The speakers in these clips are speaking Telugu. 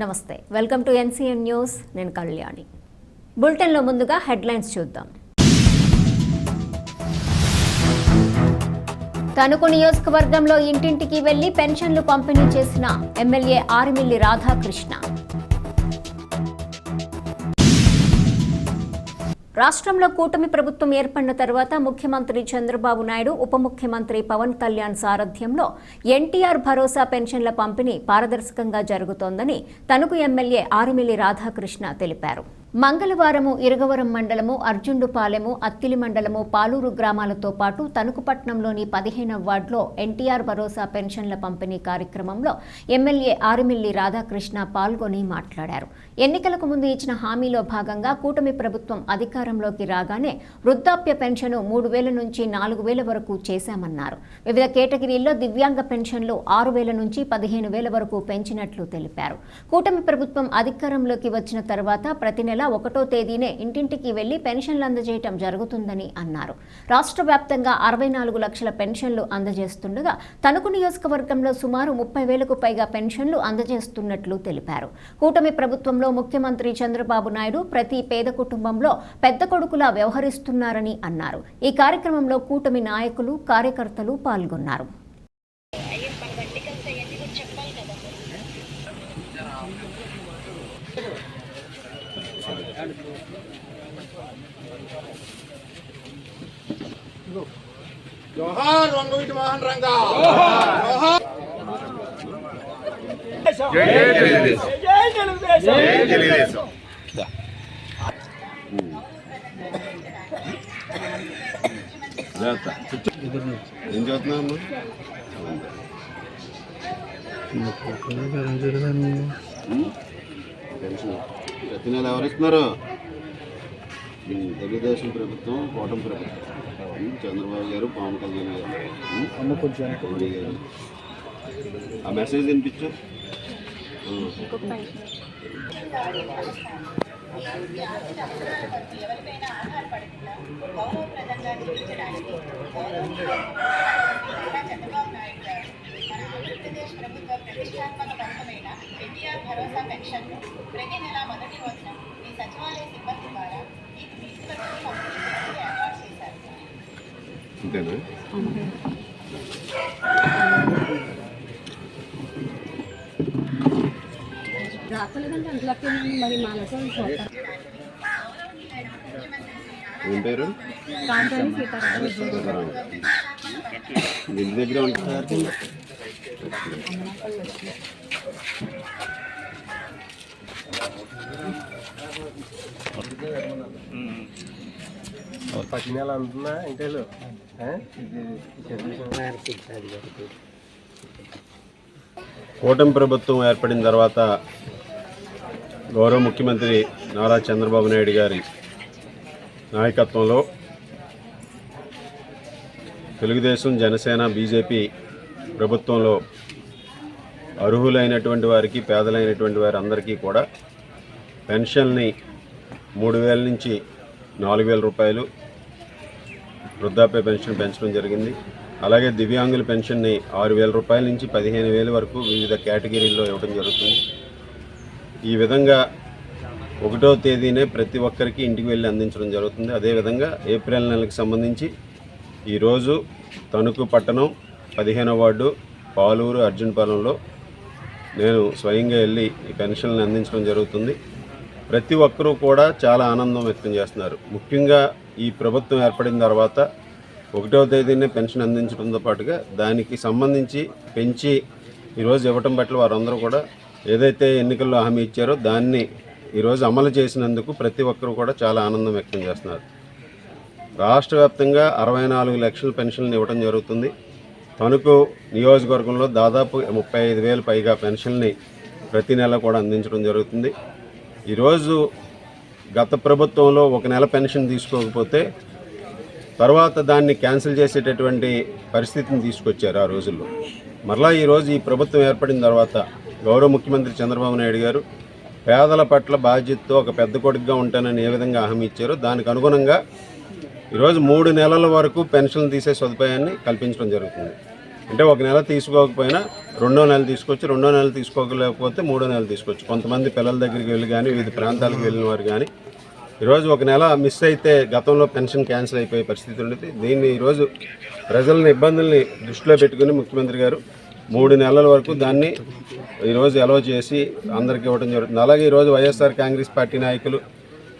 నమస్తే వెల్కమ్ టు ఎన్సీఎన్ న్యూస్ నేను కళ్యాణి. బులెటిన్లో ముందుగా హెడ్లైన్స్ చూద్దాం. తణుకు నియోజకవర్గంలో ఇంటింటికి వెళ్ళి పెన్షన్లు పంపిణీ చేసిన ఎమ్మెల్యే ఆరిమిల్లి రాధాకృష్ణ. రాష్ట్రంలో కూటమి ప్రభుత్వం ఏర్పడిన తర్వాత ముఖ్యమంత్రి చంద్రబాబు నాయుడు ఉప ముఖ్యమంత్రి పవన్ కళ్యాణ్ సారథ్యంలో ఎన్టీఆర్ భరోసా పెన్షన్ల పంపిణీ పారదర్శకంగా జరుగుతోందని తణుకు ఎమ్మెల్యే ఆరుమిల్లి రాధాకృష్ణ తెలిపారు. మంగళవారము ఇరగవరం మండలము అర్జుండుపాలెము అత్తిలి మండలము పాలూరు గ్రామాలతో పాటు తణుకుపట్నంలోని పదిహేనవ వార్డులో ఎన్టీఆర్ భరోసా పెన్షన్ల పంపిణీ కార్యక్రమంలో ఎమ్మెల్యే ఆరిమిల్లి రాధాకృష్ణ పాల్గొని మాట్లాడారు. ఎన్నికలకు ముందు ఇచ్చిన హామీలో భాగంగా కూటమి ప్రభుత్వం అధికారంలోకి రాగానే వృద్ధాప్య పెన్షన్ మూడు వేల నుంచి నాలుగు వేల వరకు చేశామన్నారు. వివిధ కేటగిరీల్లో దివ్యాంగ పెన్షన్లు ఆరు వేల నుంచి పదిహేను వేల వరకు పెంచినట్లు తెలిపారు. కూటమి ప్రభుత్వం అధికారంలోకి వచ్చిన తర్వాత ప్రతి నెల ఒకటో తేదీనే ఇంటింటికి వెళ్ళి పెన్షన్లు అందజేయటం జరుగుతుందని అన్నారు. రాష్ట్ర వ్యాప్తంగా అరవై నాలుగు లక్షల పెన్షన్లు అందజేస్తుండగా తణుకు నియోజకవర్గంలో సుమారు ముప్పై వేలకు పైగా పెన్షన్లు అందజేస్తున్నట్లు తెలిపారు. కూటమి ప్రభుత్వంలో ముఖ్యమంత్రి చంద్రబాబు నాయుడు ప్రతి పేద కుటుంబంలో పెద్ద కొడుకులా వ్యవహరిస్తున్నారని అన్నారు. ఈ కార్యక్రమంలో కూటమి నాయకులు కార్యకర్తలు పాల్గొన్నారు. జోహార్ వంగవీటి మోహన్ రంగా. జోహార్. జై తెలుగుదేశం జై తెలుగుదేశం ఏం చదువుతున్నావు పెన్షన్ ప్రతి నెల ఎవరు ఇస్తున్నారు? ఉమ్, తెలుగుదేశం ప్రభుత్వం కూటమి ప్రభుత్వం. చంద్రబాబు గారు పవన్ కళ్యాణ్ గారు. మోడీ గారు. ఆ మెసేజ్ వినిపించు. ప్రభుత్వ ప్రతిష్టాత్మక పథకమైన ఎన్టీఆర్ భరోసా పెన్షన్ను అంతేనా? ఏం పేరు? ఇంటి దగ్గర ఉంటారు పది నెలలు అంటున్నా ఇంటేలు? కూటమి ప్రభుత్వం ఏర్పడిన తర్వాత గౌరవ ముఖ్యమంత్రి నారా చంద్రబాబు నాయుడు గారి నాయకత్వంలో తెలుగుదేశం జనసేన బీజేపీ ప్రభుత్వంలో అర్హులైనటువంటి వారికి పేదలైనటువంటి వారి అందరికీ కూడా పెన్షన్ని మూడు వేల నుంచి నాలుగు వేల రూపాయలు వృద్ధాప్య పెన్షన్ పెంచడం జరిగింది. అలాగే దివ్యాంగుల పెన్షన్ని ఆరు వేల రూపాయల నుంచి పదిహేను వేల వరకు వివిధ కేటగిరీల్లో ఇవ్వడం జరుగుతుంది. ఈ విధంగా ఒకటో తేదీనే ప్రతి ఒక్కరికి ఇంటికి వెళ్ళి అందించడం జరుగుతుంది. అదేవిధంగా ఏప్రిల్ నెలకు సంబంధించి ఈరోజు తణుకు పట్టణం పదిహేనవ వార్డు పాలూరు అర్జున్పాలెంలో నేను స్వయంగా వెళ్ళి ఈ పెన్షన్లను అందించడం జరుగుతుంది. ప్రతి ఒక్కరూ కూడా చాలా ఆనందం వ్యక్తం చేస్తున్నారు. ముఖ్యంగా ఈ ప్రభుత్వం ఏర్పడిన తర్వాత ఒకటవ తేదీనే పెన్షన్ అందించడంతో పాటుగా దానికి సంబంధించి పెంచి ఈరోజు ఇవ్వటం పట్ల వారందరూ కూడా ఏదైతే ఎన్నికల్లో హామీ ఇచ్చారో దాన్ని ఈరోజు అమలు చేసినందుకు ప్రతి ఒక్కరూ కూడా చాలా ఆనందం వ్యక్తం చేస్తున్నారు. రాష్ట్ర వ్యాప్తంగా అరవై నాలుగు లక్షల పెన్షన్లు ఇవ్వడం జరుగుతుంది. తణుకు నియోజకవర్గంలో దాదాపు ముప్పై ఐదు వేలు పైగా పెన్షన్ని ప్రతి నెల కూడా అందించడం జరుగుతుంది. ఈరోజు గత ప్రభుత్వంలో ఒక నెల పెన్షన్ తీసుకోకపోతే తర్వాత దాన్ని క్యాన్సిల్ చేసేటటువంటి పరిస్థితిని తీసుకొచ్చారు ఆ రోజుల్లో. మరలా ఈరోజు ఈ ప్రభుత్వం ఏర్పడిన తర్వాత గౌరవ ముఖ్యమంత్రి చంద్రబాబు నాయుడు గారు పేదల పట్ల బాధ్యతతో ఒక పెద్ద కొడుకుగా ఉంటానని ఏ విధంగా హామీ ఇచ్చారో దానికి అనుగుణంగా ఈరోజు మూడు నెలల వరకు పెన్షన్ తీసే సదుపాయాన్ని కల్పించడం జరుగుతుంది. అంటే ఒక నెల తీసుకోకపోయినా రెండో నెల తీసుకోవచ్చు రెండో నెల తీసుకోలేకపోతే మూడో నెల తీసుకోవచ్చు కొంతమంది పిల్లల దగ్గరికి వెళ్ళి కానీ వివిధ ప్రాంతాలకు వెళ్ళిన వారు కానీ ఈరోజు ఒక నెల మిస్ అయితే గతంలో పెన్షన్ క్యాన్సిల్ అయిపోయే పరిస్థితి ఉండేది. దీన్ని ఈరోజు ప్రజలని ఇబ్బందుల్ని దృష్టిలో పెట్టుకుని ముఖ్యమంత్రి గారు మూడు నెలల వరకు దాన్ని ఈరోజు ఎలవ్ చేసి అందరికీ ఇవ్వడం జరుగుతుంది. అలాగే ఈరోజు వైఎస్ఆర్ కాంగ్రెస్ పార్టీ నాయకులు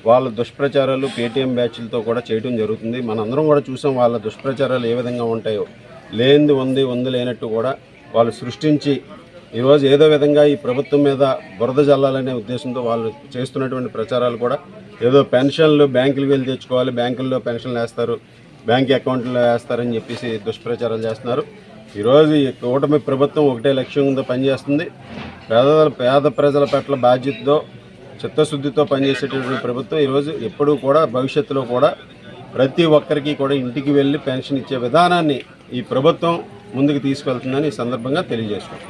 వాళ్ళ దుష్ప్రచారాలు పేటీఎం బ్యాచ్లతో కూడా చేయడం జరుగుతుంది. మనందరం కూడా చూసాం వాళ్ళ దుష్ప్రచారాలు ఏ విధంగా ఉంటాయో. లేనిది ఉంది ఉంది లేనట్టు కూడా వాళ్ళు సృష్టించి ఈరోజు ఏదో విధంగా ఈ ప్రభుత్వం మీద బురద జల్లాలనే ఉద్దేశంతో వాళ్ళు చేస్తున్నటువంటి ప్రచారాలు కూడా ఏదో పెన్షన్లు బ్యాంకులు వెళ్ళి తెచ్చుకోవాలి బ్యాంకుల్లో పెన్షన్లు వేస్తారు బ్యాంక్ అకౌంట్లో వేస్తారని చెప్పేసి దుష్ప్రచారాలు చేస్తున్నారు. ఈరోజు ఈ కూటమి ప్రభుత్వం ఒకటే లక్ష్యంతో పనిచేస్తుంది. పేద పేద ప్రజల పట్ల బాధ్యతతో చిత్తశుద్ధితో పనిచేసేటటువంటి ప్రభుత్వం ఈరోజు ఎప్పుడూ కూడా భవిష్యత్తులో కూడా ప్రతి ఒక్కరికి కూడా ఇంటికి వెళ్ళి పెన్షన్ ఇచ్చే విధానాన్ని ఈ ప్రభుత్వం ముందుకు తీసుకెళ్తుందని ఈ సందర్భంగా తెలియజేసుకుంటాం